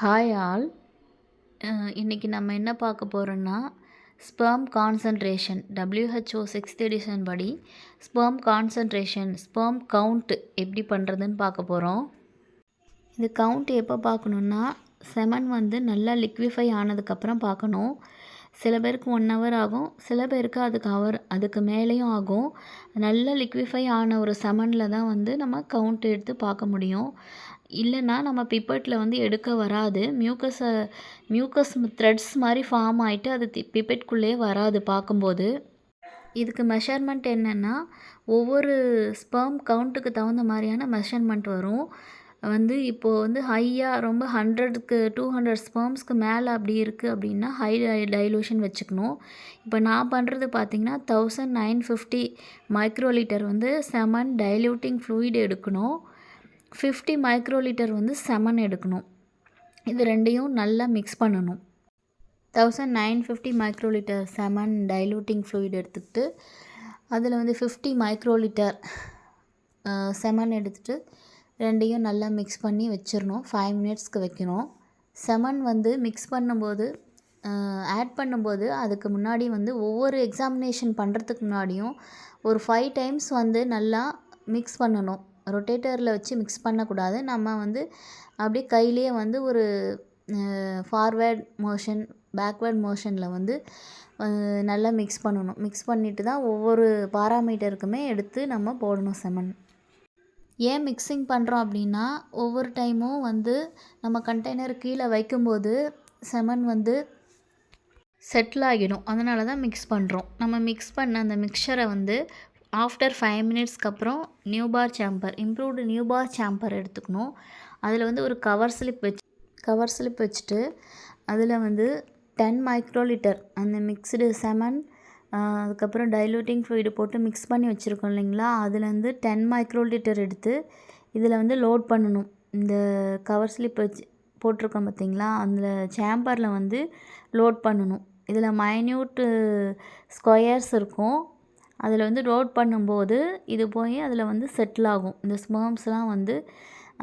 Hi all இன்றைக்கி நம்ம என்ன பார்க்க போகிறோன்னா sperm concentration WHO sixth edition படி ஸ்பெர்ம் கான்சன்ட்ரேஷன் ஸ்பெர்ம் கவுண்ட் எப்படி பண்ணுறதுன்னு பார்க்க போகிறோம் இது கவுண்ட் எப்போ பார்க்கணுன்னா செமன் வந்து நல்லா லிக்விஃபை ஆனதுக்கப்புறம் பார்க்கணும். சில பேருக்கு ஒன் ஹவர் ஆகும் சில பேருக்கு அதுக்கு ஹவர் அதுக்கு மேலேயும் ஆகும். நல்லா லிக்விஃபை ஆன ஒரு செமனில் தான் வந்து நம்ம கவுண்ட் எடுத்து பார்க்க முடியும். இல்லைன்னா நம்ம பிப்பட்டில் வந்து எடுக்க வராது. மியூக்கஸை மியூக்கஸ் த்ரெட்ஸ் மாதிரி ஃபார்ம் ஆகிட்டு அது பிப்பெட்குள்ளேயே வராது பார்க்கும்போது. இதுக்கு மெஷர்மெண்ட் என்னென்னா ஒவ்வொரு ஸ்பெர்ம் கவுண்ட்டுக்கு தகுந்த மாதிரியான மெஷர்மெண்ட் வரும். வந்து இப்போது வந்து ஹையாக ரொம்ப ஹண்ட்ரடுக்கு டூ ஹண்ட்ரட் ஸ்பேம்ஸ்க்கு மேலே அப்படி இருக்குது அப்படின்னா ஹை டைலூஷன் வச்சுக்கணும். இப்போ நான் பண்ணுறது பார்த்திங்கன்னா தௌசண்ட் நைன் ஃபிஃப்டி மைக்ரோலிட்டர் வந்து செமன் டைல்யூட்டிங் ஃப்ளூயிட் எடுக்கணும். ஃபிஃப்டி மைக்ரோலிட்டர் வந்து செமன் எடுக்கணும். இது ரெண்டையும் நல்லா மிக்ஸ் பண்ணணும். Thousand nine fifty microlitre semen diluting fluid எடுத்துக்கிட்டு அதில் வந்து ஃபிஃப்டி மைக்ரோலிட்டர் செமன் எடுத்துகிட்டு ரெண்டையும் நல்லா மிக்ஸ் பண்ணி வச்சிடணும் ஃபைவ் மினிட்ஸ்க்கு வைக்கணும். செமன் வந்து மிக்ஸ் பண்ணும்போது ஆட் பண்ணும்போது அதுக்கு முன்னாடி வந்து ஒவ்வொரு எக்ஸாமினேஷன் பண்ணுறதுக்கு முன்னாடியும் ஒரு ஃபைவ் டைம்ஸ் வந்து நல்லா மிக்ஸ் பண்ணணும். ரொட்டேட்டரில் வச்சு மிக்ஸ் பண்ணக்கூடாது. நம்ம வந்து அப்படியே கையிலேயே வந்து ஒரு ஃபார்வேர்ட் மோஷன் பேக்வேர்ட் மோஷனில் வந்து நல்லா மிக்ஸ் பண்ணணும். மிக்ஸ் பண்ணிவிட்டு தான் ஒவ்வொரு பாராமீட்டருக்குமே எடுத்து நம்ம போடணும் செமன் ஏன் மிக்சிங் பண்ணுறோம் அப்படின்னா ஒவ்வொரு டைமும் வந்து நம்ம கண்டெய்னர் கீழே வைக்கும்போது செமன் வந்து செட்டில் ஆகிடும். அதனால தான் மிக்ஸ் பண்ணுறோம் நம்ம மிக்ஸ் பண்ண அந்த மிக்சரை வந்து ஆஃப்டர் ஃபைவ் மினிட்ஸ்க்கு அப்புறம் Neubauer chamber improved Neubauer chamber எடுத்துக்கணும். அதில் வந்து ஒரு கவர் ஸ்லிப் வச்சு கவர் ஸ்லிப் வச்சுட்டு அதில் வந்து டென் மைக்ரோலிட்டர் அந்த மிக்ஸ்டு செமன் அதுக்கப்புறம் டைலூட்டிங் ஃப்ளூயிடு போட்டு மிக்ஸ் பண்ணி வச்சுருக்கோம் இல்லைங்களா? அதுலேருந்து டென் மைக்ரோலிட்டர் எடுத்து இதில் வந்து லோட் பண்ணணும். இந்த கவர் ஸ்லிப் வச்சு போட்டிருக்கோம் பார்த்தீங்களா அந்த சேம்பரில் வந்து லோட் பண்ணணும். இதில் மைன்யூட்டு ஸ்கொயர்ஸ் இருக்கும். அதில் வந்து லோட் பண்ணும்போது இது போய் அதில் வந்து செட்டில் ஆகும். இந்த ஸ்பேம்ஸ்லாம் வந்து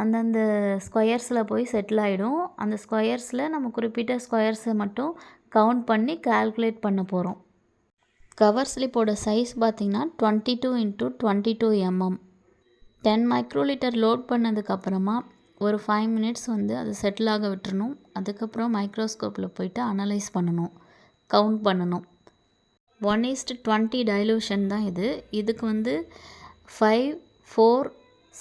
அந்தந்த ஸ்கொயர்ஸில் போய் செட்டில் ஆகிடும் அந்த ஸ்கொயர்ஸில் நம்ம குறிப்பிட்ட ஸ்கொயர்ஸை மட்டும் கவுண்ட் பண்ணி கால்குலேட் பண்ண போகிறோம் கவர் ஸ்லிப்போட சைஸ் பார்த்திங்கன்னா twenty two into twenty two M M ten microlitre load பண்ணதுக்கப்புறமா ஒரு ஃபைவ் மினிட்ஸ் வந்து அது செட்டில் ஆக விட்டுறணும். அதுக்கப்புறம் மைக்ரோஸ்கோப்பில் போயிட்டு அனலைஸ் பண்ணணும். கவுண்ட் பண்ணணும். ஒன் ஈஸ்ட் டுவெண்ட்டி டைலூஷன் தான் இது. இதுக்கு வந்து ஃபைவ் ஃபோர்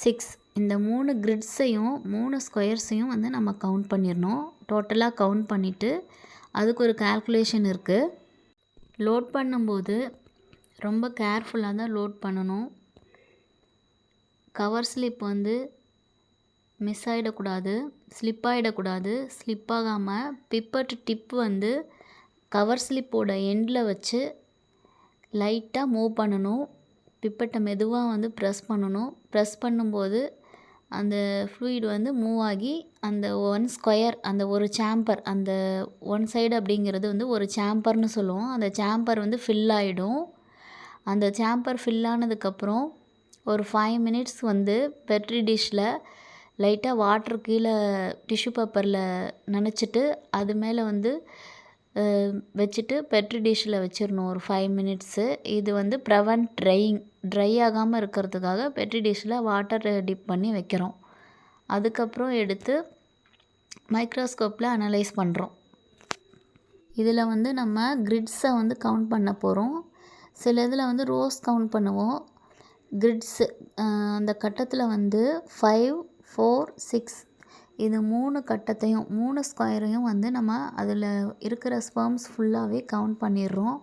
சிக்ஸ் இந்த மூணு கிரிட்ஸையும் மூணு ஸ்கொயர்ஸையும் வந்து நம்ம கவுண்ட் பண்ணிடணும். டோட்டலாக கவுண்ட் பண்ணிவிட்டு அதுக்கு ஒரு கால்குலேஷன் இருக்குது லோட் பண்ணும்போது ரொம்ப கேர்ஃபுல்லாக தான் லோட் பண்ணணும். கவர் ஸ்லிப் வந்து மிஸ் ஆகிடக்கூடாது ஸ்லிப் ஆகிடக்கூடாது ஸ்லிப் ஆகாமல் பிப்பட் டிப் வந்து கவர் ஸ்லிப்போட எண்டில் வச்சு லைட்டாக மூவ் பண்ணணும். பிப்பட்டை மெதுவாக வந்து ப்ரெஸ் பண்ணணும். ப்ரெஸ் பண்ணும்போது அந்த ஃப்ளூயிட் வந்து மூவ் ஆகி அந்த ஒன் ஸ்கொயர் அந்த ஒரு சாம்பர் அந்த ஒன் சைடு அப்படிங்கிறது வந்து ஒரு சாம்பர்னு சொல்லுவோம். அந்த சாம்பர் வந்து ஃபில் ஆகிடும் அந்த சாம்பர் ஃபில் ஆனதுக்கப்புறம் ஒரு ஃபைவ் மினிட்ஸ் வந்து பெட்ரி டிஷ்ஷில் லைட்டாக வாட்ரு கீழே டிஷ்யூ பேப்பரில் நனைச்சிட்டு அது மேலே வந்து வச்சுட்டு பெட்ரி டிஷ்ஷில் வச்சிடணும் ஒரு ஃபைவ் மினிட்ஸு இது வந்து ப்ரவென்ட் ட்ரையிங் ட்ரை ஆகாமல் இருக்கிறதுக்காக பெட்ரி டிஷ்ஷில் வாட்டர் டிப் பண்ணி வைக்கிறோம். அதுக்கப்புறம் எடுத்து மைக்ரோஸ்கோப்பில் அனலைஸ் பண்ணுறோம் இதில் வந்து நம்ம கிரிட்ஸை வந்து கவுண்ட் பண்ண போகிறோம் சில இதில் வந்து ரோஸ் கவுண்ட் பண்ணுவோம். கிரிட்ஸு அந்த கட்டத்தில் வந்து ஃபைவ் ஃபோர் சிக்ஸ் இது மூணு கட்டத்தையும் மூணு ஸ்கொயரையும் வந்து நம்ம அதில் இருக்கிற ஸ்பெர்ம்ஸ் ஃபுல்லாகவே கவுண்ட் பண்ணிடுறோம்.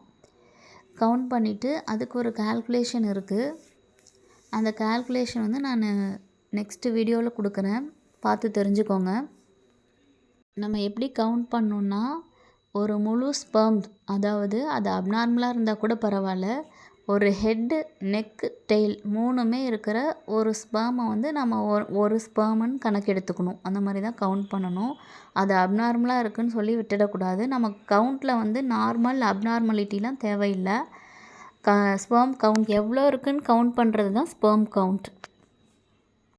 கவுண்ட் பண்ணிவிட்டு அதுக்கு ஒரு கால்குலேஷன் இருக்குது அந்த கால்குலேஷன் வந்து நான் நெக்ஸ்ட்டு வீடியோவில் கொடுக்குறேன். பார்த்து தெரிஞ்சுக்கோங்க. நம்ம எப்படி கவுண்ட் பண்ணோன்னா ஒரு முழு ஸ்பெர்ம் அதாவது அது அப்நார்மலாக இருந்தால் கூட பரவாயில்ல. ஒரு ஹெட்டு நெக்கு டெய்ல் மூணுமே இருக்கிற ஒரு ஸ்பேமை வந்து நம்ம ஒரு ஒரு ஸ்பேமுன்னு கணக்கு எடுத்துக்கணும். அந்த மாதிரி தான் கவுண்ட் பண்ணணும். அது அப்நார்மலாக இருக்குதுன்னு சொல்லி விட்டுடக்கூடாது. நம்ம கவுண்ட்டில் வந்து நார்மல் அப்நார்மலிட்டிலாம் தேவையில்லை. க ஸ்பேம் கவுண்ட் எவ்வளோ இருக்குதுன்னு கவுண்ட் பண்ணுறது தான் ஸ்பேம் கவுண்ட்